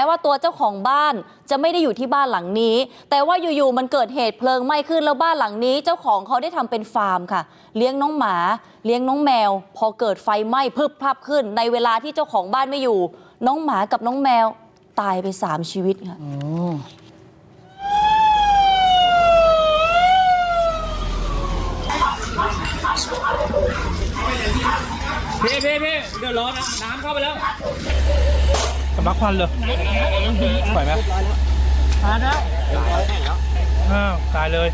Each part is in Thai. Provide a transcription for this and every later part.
ม้ว่าตัวเจ้าของบ้านจะไม่ได้อยู่ที่บ้านหลังนี้ แต่ว่าอยู่ๆมันเกิดเหตุเพลิงไหม้ขึ้นแล้วบ้านหลังนี้ เจ้าของเขาได้ทำเป็นฟาร์มค่ะ เลี้ยงน้องหมา เลี้ยงน้องแมว พอเกิดไฟไหม้พึบพรับขึ้น ในเวลาที่เจ้าของบ้านไม่อยู่ น้องหมากับน้องแมวตายไปสามชีวิตค่ะพี่พี่พี่เดี๋ยวร้อนนะน้ำเข้าไปแล้วสำลักควันเลยปล่อยไหมทานแล้วอ้าวตายเลย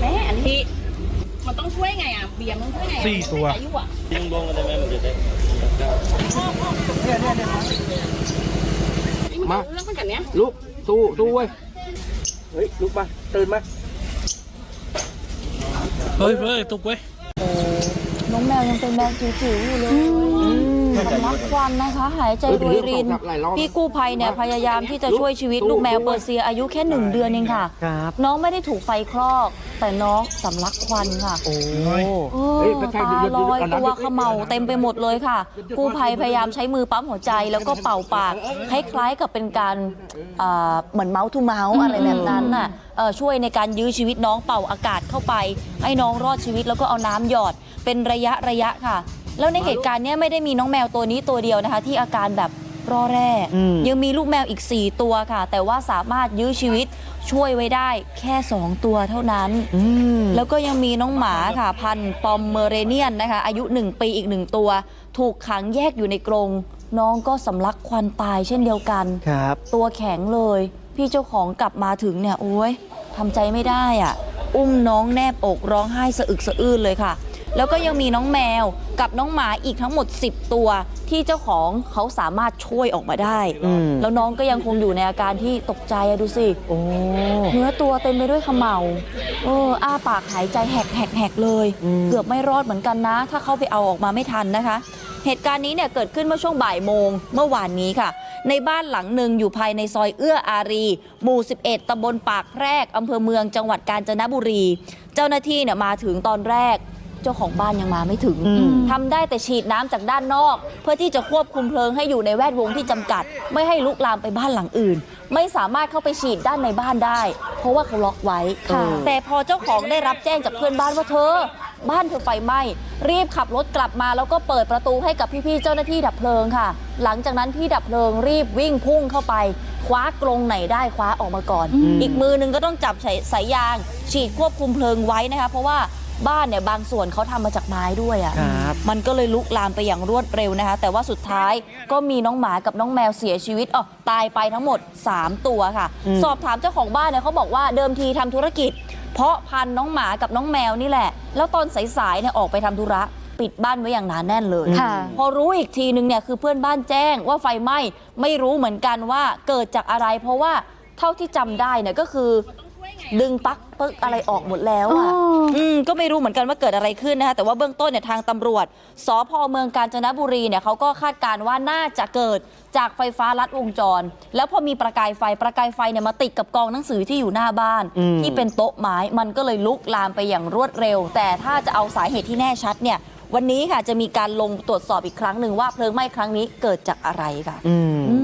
แม่อันนี้มันต้องช่วยไงอะ เบียร์มันต้องช่วยไงอะสี่ตัวอายุอะยิงลงกันได้ไหมมันจะได้มาเรื่องมันกันเนี้ยลุกสู้สู้เว้ย เฮ้ยลุกมาตื่นมาเฮ้ยเฮ้ยตุกเว้ย น้องแมวยังเป็นแมวจิ๋วๆอยู่เลย สำลักควันนะคะ หายใจรวยรินเออเดี๋ยวหลายรอบพี่กู้ภัยเนี่ยพยายามที่จะช่วยชีวิตลูกแมวเปอร์เซียอายุแค่หนึ่งเดือนเองค่ะครับน้องไม่ได้ถูกไฟคลอก แต่น้องสำลักควันค่ะ โอ้เอเฮ้อยไม่ใช่ตาเดี๋ยวลอยเดี๋ยวตัวเดี๋ยวเขม่าเต็มไปหมดเลยค่ะ กู้ภัยพยายามใช้มือปั๊มหัวใจแล้วก็เป่าปากคล้ายๆกับเป็นการอ่าเหมือนเมาส์ทูเมาส์อะไรแบบนั้นน่ะเอ่อช่วยในการยื้อชีวิตน้องเป่าอากาศเข้าไป ให้น้องรอดชีวิตแล้วก็เอาน้ำหยอดเป็นระยะระยะค่ะ แล้วในเหตุการณ์เนี้ยไม่ได้มีน้องแมวตัวนี้ตัวเดียวนะคะ ที่อาการแบบรอแร่ยังมีลูกแมวอีก 4 ตัวค่ะ แต่ว่าสามารถยื้อชีวิตช่วยไว้ได้แค่ 2 ตัวเท่านั้นแล้วก็ยังมีน้องหมาค่ะ พันธุ์ปอมเมอเรเนียนนะคะ อายุ 1 ปีอีก 1 ตัว ถูกขังแยกอยู่ในกรง น้องก็สำลักควันตายเช่นเดียวกัน ครับ ตัวแข็งเลย พี่เจ้าของกลับมาถึงเนี่ยโอ้ยทำใจไม่ได้อะ อุ้มน้องแนบอกร้องไห้สะอึกสะอื้นเลยค่ะ แล้วก็ยังมีน้องแมวกับน้องหมาอีกทั้งหมด 10 ตัว ที่เจ้าของเขาสามารถช่วยออกมาได้อืมแล้วน้องก็ยังคงอยู่ในอาการที่ตกใจอะดูสิโอ้เนื้อตัวเต็มไปด้วยเขมเหลาเอออ้าปากหายใจแหกแหกแหกเลย เกือบไม่รอดเหมือนกันนะ ถ้าเข้าไปเอาออกมาไม่ทันนะคะ เหตุการณ์นี้เนี่ยเกิดขึ้นเมื่อช่วงบ่ายโมงเมื่อวานนี้ค่ะ ในบ้านหลังหนึ่งอยู่ภายในซอยเอื้ออารี หมู่ 11ตำบลปากแพรกอำเภอเมืองจังหวัดกาญจนบุรี เจ้าหน้าที่เนี่ยมาถึงตอนแรก เจ้าของบ้านยังมาไม่ถึงทำได้แต่ฉีดน้ำจากด้านนอก เพื่อที่จะควบคุมเพลิงให้อยู่ในแวดวงที่จำกัด ไม่ให้ลุกลามไปบ้านหลังอื่น ไม่สามารถเข้าไปฉีดด้านในบ้านได้ เพราะว่าเขาล็อกไว้ค่ะแต่พอเจ้าของได้รับแจ้งจากเพื่อนบ้านว่าเธอ บ้านเธอไฟไหม้รีบขับรถกลับมาแล้วก็เปิดประตูให้กับพี่ๆเจ้าหน้าที่ดับเพลิงค่ะ หลังจากนั้นพี่ดับเพลิงรีบวิ่งพุ่งเข้าไป คว้ากรงไหนได้คว้าออกมาก่อน อีกมือนึงก็ต้องจับสายสายยาง ฉีดควบคุมเพลิงไว้นะคะเพราะว่า บ้านเนี่ยบางส่วนเขาทำมาจากไม้ด้วยอะครับมันก็เลยลุกลามไปอย่างรวดเร็วนะคะ แต่ว่าสุดท้ายก็มีน้องหมากับน้องแมวเสียชีวิตอ๋อตายไปทั้งหมด 3 ตัวค่ะ สอบถามเจ้าของบ้านเนี่ยเขาบอกว่าเดิมทีทำธุรกิจ เพราะพันธุ์น้องหมากับน้องแมวนี่แหละ แล้วตอนสายๆเนี่ยออกไปทำธุระ ปิดบ้านไว้อย่างหนาแน่นเลย ค่ะ พอรู้อีกทีนึงเนี่ยคือเพื่อนบ้านแจ้งว่าไฟไหม้ไม่รู้เหมือนกันว่าเกิดจากอะไร เพราะว่าเท่าที่จำได้เนี่ยก็คือ ดึงปลั๊กปึ๊กอะไรออกหมดแล้วอะอืมก็ไม่รู้เหมือนกันว่าเกิดอะไรขึ้นนะคะแต่ว่าเบื้องต้นเนี่ยทางตำรวจสพเมืองกาญจนบุรีเนี่ยเขาก็คาดการณ์ว่าน่าจะเกิดจากไฟฟ้าลัดวงจร แล้วพอมีประกายไฟประกายไฟเนี่ยมาติดกับกองหนังสือที่อยู่หน้าบ้านอืมที่เป็นโต๊ะไม้มันก็เลยลุกลามไปอย่างรวดเร็ว แต่ถ้าจะเอาสาเหตุที่แน่ชัดเนี่ยวันนี้ค่ะจะมีการลงตรวจสอบอีกครั้งหนึ่งว่าเพลิงไหม้ครั้งนี้เกิดจากอะไรค่ะอืมอื